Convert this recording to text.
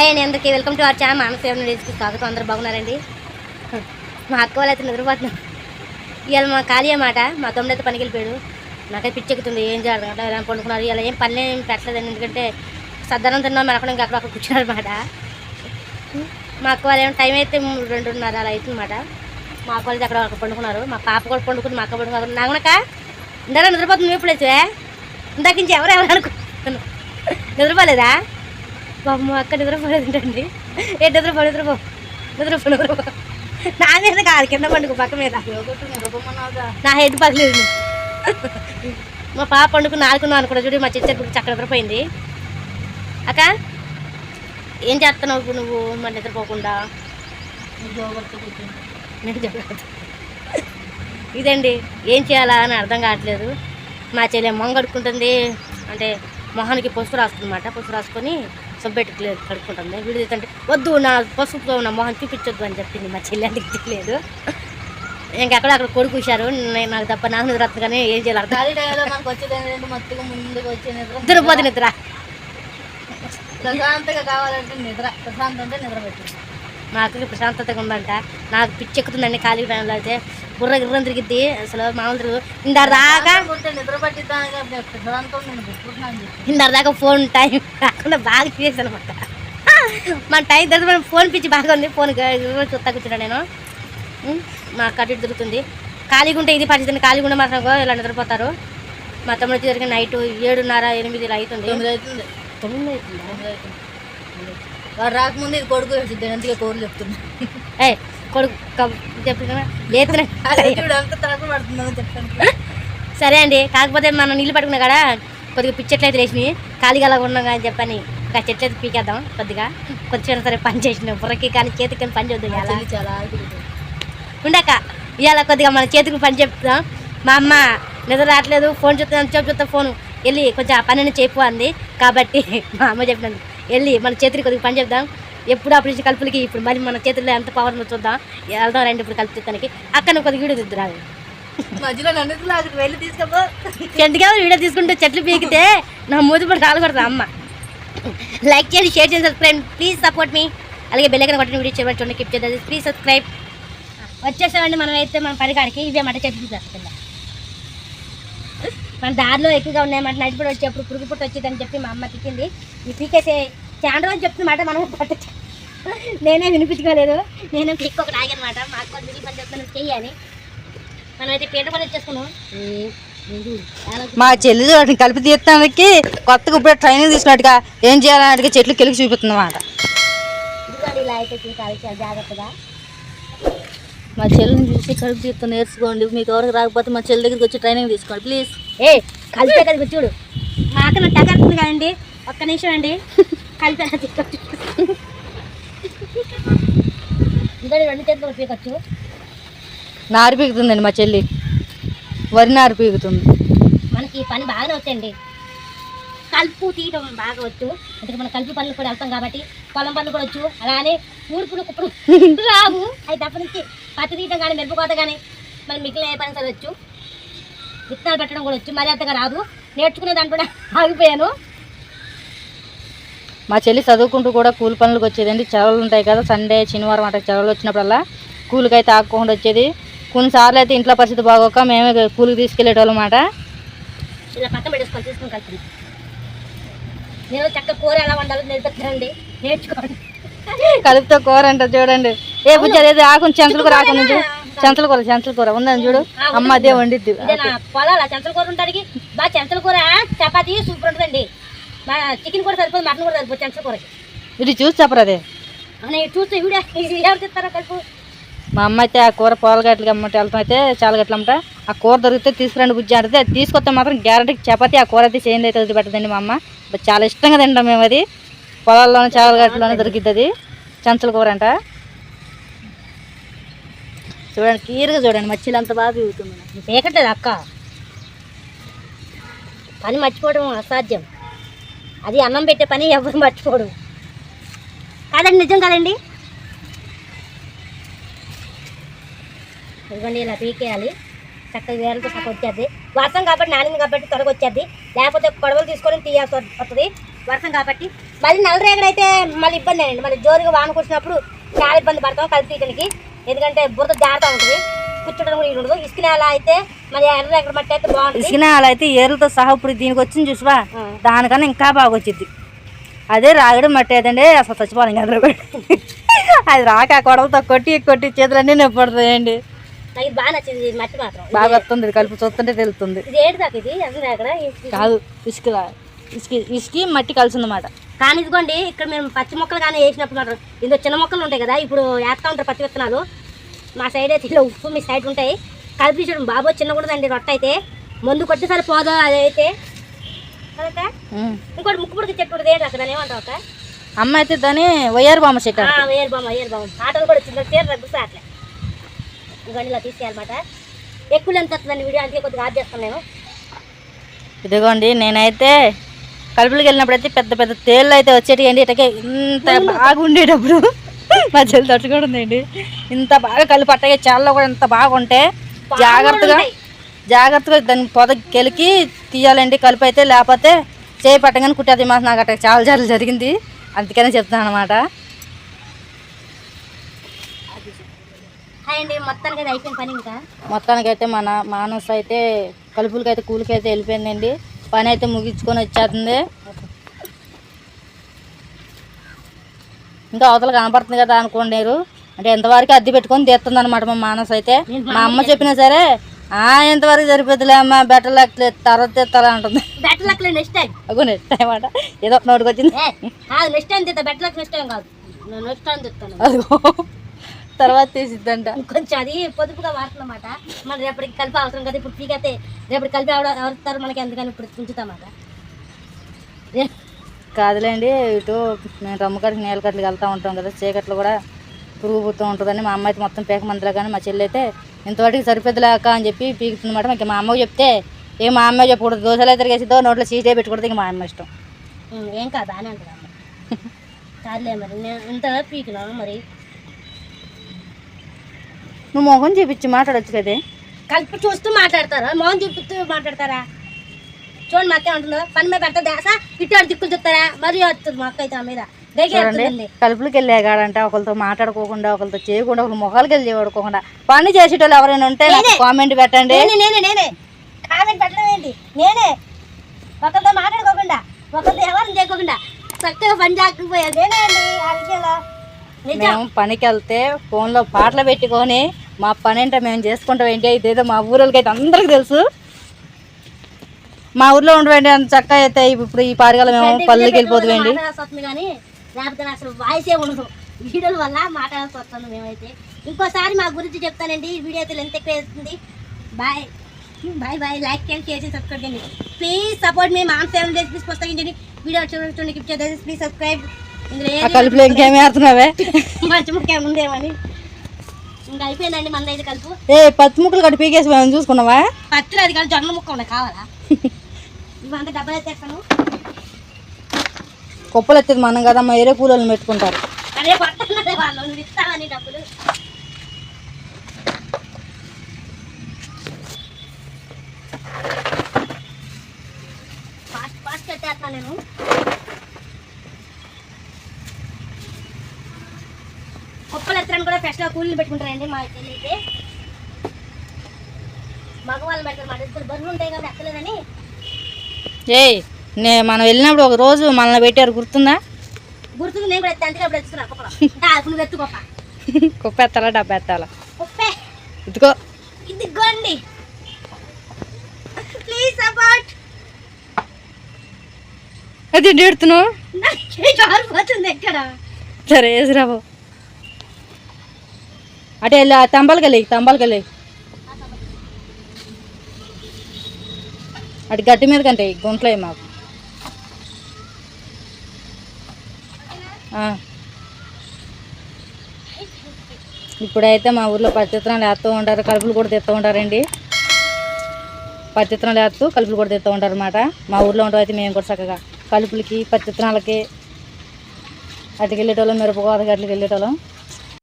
Hi అండి అందరికీ. Welcome to our channel. మానసేవ డేస్కి స్వాగతం. అందరూ బాగున్నారండి? మా అక్క వాళ్ళు అయితే నిద్రపోతున్నాం ఇవాళ మా ఖాళీ అన్నమాట. మా తమ్ముడు అయితే పనికి వెళ్ళిపోయాడు. నాకైతే పిచ్చెక్కుతుంది ఏం చేయాలన్నమాట ఇలా పండుకున్నారు? ఇలా ఏం పని ఏం పెట్టలేదండి. ఎందుకంటే సద్దనం తిన్నాం. మరి అక్కడ ఇంకా అక్కడ కూర్చున్నారు అనమాట మా అక్క వాళ్ళు ఏమో టైం అయితే రెండున్నర అలా అవుతుందన్నమాట మా అక్క వాళ్ళు అక్కడ అక్కడ పండుకున్నారు. మా పాప కూడా పండుకుంది. మా అక్క పండుకున్నారు నాగనక ఇందాక నిద్రపోతుంది ఎప్పుడు అయితే ఇందాక నుంచి ఎవరు ఎవరు అనుకుంటున్నాను నిద్రపోలేదా? బాబు మా అక్క నిద్రపోలేదంటండి ఏ నిద్రపో నిద్రపో నిద్ర నిద్రపో నా మీద కాదు కింద పండుగ పక్క మీద. నా హెడ్ పగలేదు మా పాప పండుకుని నాలుగున్నాను కూడా చూడు మా చిచ్చర్ గురించి నిద్రపోయింది. అక్క ఏం చేస్తున్నావు ఇప్పుడు నువ్వు? మరి నిద్రపోకుండా? ఇదండి ఏం చేయాలా అని అర్థం కావట్లేదు. మా చెల్లె మొంగడుకుంటుంది అంటే మొహానికి పసుపు రాస్తుందన్నమాట పసుపు రాసుకొని సబ్బెట్టు కడుక్కుంటుంది వీడియో వద్దు నా పసుపుతో నా మొహం చూపించొద్దు అని చెప్పింది మా చెల్లి అంటే తెలియదు. ఇంకెక్కడ అక్కడ కొడుకు కూర్చారు నేను నాకు తప్ప నాకు నిద్ర కానీ ఏం చేయాలి? నిద్రపోతే నిద్ర. ప్రశాంతంగా కావాలంటే నిద్ర ప్రశాంతం అంటే నిద్ర పెట్టింది మా అక్కకి ప్రశాంతతగా ఉందంట. నాకు పిచ్చి ఎక్కుతుందండి ఖాళీ టైంలో అయితే. బుర్ర గిర్రం తిరిగిద్ది. అసలు మామూలు తిరుగు దాకా ఇందాక దాకా ఫోన్ టైం కాకుండా బాగా చేసాను అనమాట మన టైం తర్వాత మనం ఫోన్ పిచ్చి బాగా ఉంది. ఫోన్ చూస్తా కూర్చున్నా నేను. మా కట్టు ఇటు తిరుగుతుంది. ఖాళీగా ఉంటే ఇది పరిస్థితి. ఖాళీగా ఉంటే మాత్రం ఇలా నిద్రపోతారు. మా తమ్ముడు వచ్చేసరికి నైట్ ఏడున్నర ఎనిమిది ఇలా అవుతుంది. తొమ్మిది అవుతుంది? తొమ్మిది అవుతుందా? వాడు రాకముందు ఇది కొడుకు వచ్చింది అందుకే కోర్లు చెప్తున్నా. ఏ కొడుకు చెప్పిన? లేతున్నా అదే చూడు అంత తరపు పడుతుందని చెప్పాను. సరే అండి కాకపోతే మనం నీళ్ళు పట్టుకున్నా కదా కొద్దిగా పిచ్చెట్లయితే వేసినాయి ఖాళీగా అలా ఉన్నాం అని చెప్పని ఇంకా చెట్లు అయితే పీకేద్దాం కొద్దిగా. కొంచెం సరే పని చేసిన బుర్రకి కానీ చేతికి కానీ పని చేద్దాం చాలా ఉండక ఇవాళ కొద్దిగా మన చేతికి పని చెప్తాం మా అమ్మ నిద్ర రావట్లేదు ఫోన్ చూస్తాను చూస్తా ఫోన్. వెళ్ళి కొంచెం ఆ పనిని చెప్పు అంది. కాబట్టి మా అమ్మ చెప్పినది వెళ్ళి మన చేతికి కొద్దిగా పని చెప్దాం ఎప్పుడు అప్పుడు నుంచి కలుపులకి ఇప్పుడు మరి మన చేతుల్లో ఎంత పవర్ చూద్దాం. వెళ్దాం రండి ఇప్పుడు కలుపుతానికి అక్కడ నువ్వు కొద్దిగా వీడియో దిద్దురాదు మధ్యలో నన్ను వెళ్ళి తీసుకోపో. చెట్టుగా వీడియో తీసుకుంటే చెట్లు పీకితే నా మూతి పడి రాలు కొడతా అమ్మ. లైక్ చేయండి షేర్ చేయండి సబ్స్క్రైబ్ ప్లీజ్ సపోర్ట్ మీ అలాగే బెల్లైకన్ కొట్టిన వీడియో చివరి చూడండి కిప్ చేద్దాం. ప్లీజ్ సబ్స్క్రైబ్ వచ్చేసామండి మనం అయితే మన పరికాడికి ఇవే మాట చెట్లు తీసుకుందాం మన దారిలో ఎక్కువగా ఉన్నాయన్నమాట నడిపడి వచ్చేప్పుడు పురుగు పుట్టు వచ్చిందని చెప్పి మా అమ్మ తిట్టింది. ఈ పీకేసే చాలా రోజు చెప్తున్నమాట మనం పట్ట నేనే వినిపించుకోలేదు. నేనే పీక్ ఒకటి ఆగనమాట మా అక్క దిగి పని చెప్తాను చెయ్యాలి మనం అయితే పీట పని వచ్చేసుకున్నాం మా చెల్లి చూడండి కలిపి తీయటానికి కొత్తగా ఇప్పుడు ట్రైనింగ్ తీసుకున్నట్టుగా ఏం చేయాలన్నట్టుగా చెట్లు కెలికి చూపిస్తుంది అన్నమాట. ఇదిగోండి ఇలా అయితే జాగ్రత్తగా. మా చెల్లిని చూసి కలుపు తీస్తా నేర్చుకోండి. మీకు ఎవరికి రాకపోతే మా చెల్లి దగ్గరికి వచ్చి ట్రైనింగ్ తీసుకోండి ప్లీజ్ ఏ కలిపే కదా చూడు. మా అక్క నాకు తగ్గడుతుంది కదండి. ఒక్క నిమిషం అండి. కలిపే రెండు చేతులు పీకొచ్చు. నారు పీకుతుందండి మా చెల్లి. వరి నారు పీకుతుంది. మనకి పని బాగానే వచ్చండి కలుపు తీయటం బాగా వచ్చు అంటే మన కలుపు పనులు కూడా వెళ్తాం కాబట్టి పొలం పనులు కూడా వచ్చు. అలానే ఊడుపులు కుప్పుడు రావు. అవి తప్ప నుంచి పత్తి తీయటం కానీ మిరప కోత కానీ మనం మిగిలిన ఏ పని చదవచ్చు విత్తనాలు పెట్టడం కూడా వచ్చు. మరి అంతగా రాదు. నేర్చుకునే దాంట్లో ఆగిపోయాను. మా చెల్లి చదువుకుంటూ కూడా కూలి పనులకు వచ్చేదండి. చెలవులు ఉంటాయి కదా సండే శనివారం అట్లా చెలవులు వచ్చినప్పుడల్లా కూలికి అయితే ఆగకుండా వచ్చేది కొన్నిసార్లు అయితే ఇంట్లో పరిస్థితి బాగోక మేమే కూలికి తీసుకెళ్ళేటోళ్ళం అన్నమాట. ఇలా పక్కన పెట్టేసుకొని తీసుకొని కలిపి నేను చక్కగా కూర ఎలా వండాలో నేర్పుతానండి నేర్చుకోండి. కలుపుతో కూర అంట చూడండి. ఏ బుజ్జి అదేదో ఆకు చెంచల కూర ఆకు నుంచి చెంచల కూర చెంచల కూర. ఉందని చూడు. అమ్మ అదే వండిద్ది. పొలాల చెంచల కూర ఉంటానికి బాగా చెంచల కూర చపాతీ సూపర్ ఉంటుందండి. చికెన్ కూడా సరిపోదు మటన్ కూడా సరిపోదు చెంచల కూర. ఇది చూసి చెప్పరు అదే? నేను చూస్తే వీడియో ఎవరు చెప్తారో కలుపు. మా అమ్మ అయితే ఆ కూర పొలగట్లకి అమ్మటి వెళ్తాం అయితే చాలా గట్లమ్మట ఆ కూర దొరికితే తీసుకురండి బుజ్జి అంటే అది తీసుకొస్తే మాత్రం గ్యారంటీకి చపాతి ఆ కూర అయితే చేయండి అయితే వదిలిపెట్టదండి మా అమ్మ. చాలా ఇష్టంగా తింటాం మేము అది. పొలాల్లోనే చాలా గట్లలోనే దొరికిద్ది అది. చంచల కూర అంట. చూడండి క్లియర్గా చూడండి మచ్చీలు అంత బాగా తిరుగుతుంది పేకట్లేదు అక్క. పని మర్చిపోవడం అసాధ్యం. అది అన్నం పెట్టే పని ఎవరు మర్చిపోడు. కాదండి నిజం కాదండి. ఇదిగోండి ఇలా పీకేయాలి. చక్కగా వేలతో చక్కగా వచ్చేది. వర్షం కాబట్టి నానింది కాబట్టి త్వరగా వచ్చేది. లేకపోతే కొడవలు తీసుకొని తీయాల్సి వస్తుంది. వర్షం కాబట్టి మళ్ళీ నల్లరేగడి అయితే మళ్ళీ ఇబ్బంది అండి. మళ్ళీ జోరుగా వాన కురిసినప్పుడు చాలా ఇబ్బంది పడతాం కలిపి తీయడానికి ఎందుకంటే బురద జారుతూ ఉంటుంది. కూర్చోడం కూడా ఉండదు ఇసుక నేల అయితే మళ్ళీ ఎర్రరేగడి మట్టి అయితే బాగుంటుంది ఇసుక నేల అయితే ఏరులతో సహా ఇప్పుడు దీనికి వచ్చింది చూసివా. దానికన్నా ఇంకా బాగా వచ్చింది అదే రాగడి మట్టి ఏదండి అసలు చచ్చిపోవాలి ఇంకా. అది రాక ఆ కొడవతో కొట్టి కొట్టి చేతులన్నీ నొప్పి పడుతాయండి నాకు ఇది బాగా నచ్చింది మట్టి మాత్రం. బాగా వస్తుంది ఇది కలిపి చూస్తుంటే తెలుస్తుంది. ఇది ఏంటి ఇది? కాదు ఇసుక ఇసుక ఇసుకి మట్టి కలిసి ఉందన్నమాట కానీ ఇదిగోండి ఇక్కడ మేము పచ్చి మొక్కలు కానీ వేసినప్పుడు మాత్రం ఇందులో చిన్న మొక్కలు ఉంటాయి కదా ఇప్పుడు వేస్తూ ఉంటారు పచ్చి విత్తనాలు. మా సైడ్ అయితే ఇలా ఉప్పు మీ సైడ్ ఉంటాయి. కలిపి చూడండి బాబు చిన్న కూడా అండి రొట్ట అయితే. మందు కొట్టేసరి పోదా అదైతే. ఇంకోటి ముక్కు పుడికి చెట్టు ఉంటుంది ఏంటి అక్కడ ఏమంటావు అక్క? అమ్మ అయితే దాన్ని వయ్యారు బామ్మ చెట్టు. వేరు బామ్మ వేరు బామ్మ. ఆటలు కూడా వచ్చింది. చీర రగ్గుతా అట్లా ఇవన్నీ ఇలా తీసేయాలన్నమాట ఎక్కువ లెంత్ వస్తుందండి వీడియో అందుకే కొద్దిగా ఆఫ్ చేస్తాను నేను. ఇదిగోండి నేనైతే కలుపులకు వెళ్ళినప్పుడు అయితే పెద్ద పెద్ద తేళ్ళు అయితే వచ్చేటివండి ఇటకే ఇంత బాగా ఉండేటప్పుడు మా చెల్లి తట్టుకోవడం ఉందండి. ఇంత బాగా కలిపి అట్టగే చాలా కూడా ఇంత బాగా ఉంటే జాగ్రత్తగా జాగ్రత్తగా దాన్ని పొద కెలికి తీయాలండి కలిపి అయితే. లేకపోతే చేయి పట్టగానే కుట్టేది మాకు నాకు అట్ట చాలా చాలా జరిగింది. అందుకనే చెప్తాను అనమాట అండి మొత్తానికి పని ఇంకా? మొత్తానికైతే మన మానస్ అయితే కలుపులకైతే కూలికి అయితే వెళ్ళిపోయిందండి. పని అయితే ముగించుకొని వచ్చేస్తుంది. ఇంకా అవతల కనపడుతుంది కదా అనుకోండారు అంటే ఎంతవరకు అద్దె పెట్టుకొని తీస్తుంది అనమాట మా మానస్ అయితే. మా అమ్మ చెప్పినా సరే ఆ ఎంతవరకు సరిపోతుందిలే అమ్మ బెటర్ లెక్కలేదు తర్వాత తెస్తాలా అంటుంది. బెటర్ లక్ నెక్స్ట్ టైం అగో నెక్స్ట్ అనమాట ఏదో నోటికి వచ్చింది నెక్స్ట్ టైం తెస్తా. బెటర్ లక్ నెక్స్ట్ టైం కాదు. నెక్స్ట్ టైం తెస్తాను. తర్వాత తీసిద్దంట. కొంచెం అది పొదుపుగా వాడుతున్నమాట. మరి రేపటికి కలిపి అవసరం కదా ఇప్పుడు పీకైతే రేపటికి కలిపి ఎవరుతారు మనకి ఎందుకని ఇప్పుడు ఉంచుతామాట. కాదులేండి ఇటు మేము రమ్మకాడికి కట్టలు వెళ్తూ ఉంటాం కదా చీకట్లు కూడా పురుగు పుడుతూ ఉంటుందని మా అమ్మ అయితే మొత్తం పీక మందులో కానీ మా చెల్లి అయితే ఇంతవరకు సరిపోద్దులేక అని చెప్పి పీకుతుందన్నమాట. ఇంక మా అమ్మకి చెప్తే ఏ మా అమ్మ చెప్పకూడదు దోశలు అయితే వేసిద్దో నోట్లో సీటే పెట్టకూడదు ఇంక మా అమ్మ ఇష్టం. ఏం కాదు అని అంటారు అమ్మ కాదులే మరి నేను ఇంత పీకినా మరి? నువ్వు మొహం చూపించి మాట్లాడొచ్చు కదే. కలిపి చూస్తూ మాట్లాడతారా? మౌన్ చూపిస్తూ మాట్లాడతారా? చూడండి మా అక్క అంటుందో పని మీద పెడతా దాస ఇటు అటు దిక్కులు చూస్తారా? మరి వస్తుంది మా అక్క అయితే ఆ మీద. చూడండి కలుపులకి వెళ్ళేగాడంట ఒకరితో మాట్లాడుకోకుండా ఒకరితో చేయకుండా ఒకరు మొహాలకి వెళ్ళి చేయకుండా పని చేసేటోళ్ళు ఎవరైనా ఉంటే కామెంట్ పెట్టండి. నేనే నేనే కామెంట్ పెట్టడం ఏంటి? నేనే. ఒకరితో మాట్లాడుకోకుండా ఒకరితో ఎవరిని చేయకోకుండా చక్కగా పని చేయకపోయారు నేనే అండి ఆ విషయంలో. నిజం మేము పనికి వెళ్తే ఫోన్లో పాటలు పెట్టుకొని మా పని ఏంటో మేము చేసుకుంటాం ఏంటి ఇదేదో మా ఊరోళ్ళకి అయితే అందరికీ తెలుసు. మా ఊర్లో ఉండవండి అంత చక్కగా అయితే ఇప్పుడు ఈ పాడగల మేము పల్లెకి కానీ లేకపోతే అసలు వాయిసే ఉండదు. వీడియోల వల్ల మాట్లాడాల్సి మేమైతే. ఇంకోసారి మా గురించి చెప్తానండి ఈ వీడియో అయితే లెంత్ ఎక్కువ వేస్తుంది. బాయ్. Bye bye. లైక్ చేయండి షేర్ చేసి సబ్స్క్రైబ్ చేయండి. ప్లీజ్ సపోర్ట్ మీ మామ్ డేస్ ప్లీజ్ పుస్తకించండి వీడియో చూడండి చూడండి గిఫ్ట్ చేసి ప్లీజ్ సబ్స్క్రైబ్ ఆ కలుపులో ఇంకేమి ఆడుతున్నావే మంచి ముఖ్యం ఉందేమని ఇంకా అయిపోయిందండి మన అయితే కలుపు. ఏ పత్తి ముక్కలు కట్టి పీకేసి చూసుకున్నావా? పత్తిలో అది కానీ జొన్న ముక్క ఉన్నాయి కావాలా? ఇవంతా డబ్బులు ఎత్తేస్తాను. కుప్పలు ఎత్తేది మనం కదా మా ఏరే కూలీలను పెట్టుకుంటారు. అదే పడుతున్నదే వాళ్ళు నువ్వు ఇస్తావని డబ్బులు? ఫాస్ట్ ఫాస్ట్ కట్టేస్తున్నా నేను. ఎత్తడానికి కూడా ఫ్రెష్గా కూలీలు పెట్టుకుంటారండి మా చెల్లి అయితే మగవాళ్ళు పెట్టారు మా ఇద్దరు బరువులు ఉంటాయి కాబట్టి ఎక్కలేదని ఏయ్ నే మనం వెళ్ళినప్పుడు ఒక రోజు మనల్ని పెట్టారు గుర్తుందా? గుర్తుకు నేను కూడా అప్పుడు ఎత్తుకున్నా కుప్పలు. అప్పుడు నువ్వు ఎత్తుకోప కుప్ప. ఎత్తాలా డబ్బా ఎత్తాలా కుప్పే. ఇదిగో. ఇదిగోండి. ప్లీజ్ సపోర్ట్ అది ఎక్కడ? సరే వేసిరాబు అటే వెళ్ళి ఆ తంబాలకి అటు గట్టి మీద కంటే గుంట్లో మాకు. ఇప్పుడైతే మా ఊర్లో పచ్చిత్రం వేస్తూ ఉంటారు కలుపులు కూడా తెస్తూ ఉంటారండి పచ్చిత్రం లేస్తూ కలుపులు కూడా తెస్తూ ఉంటారు అనమాట మా ఊర్లో ఉండవైతే మేము కూడా చక్కగా కలుపులకి పచ్చిత్రాలకి అటుకెళ్ళేటోళ్ళం మిరపకోతకి అట్లకి వెళ్ళేటోళ్ళం.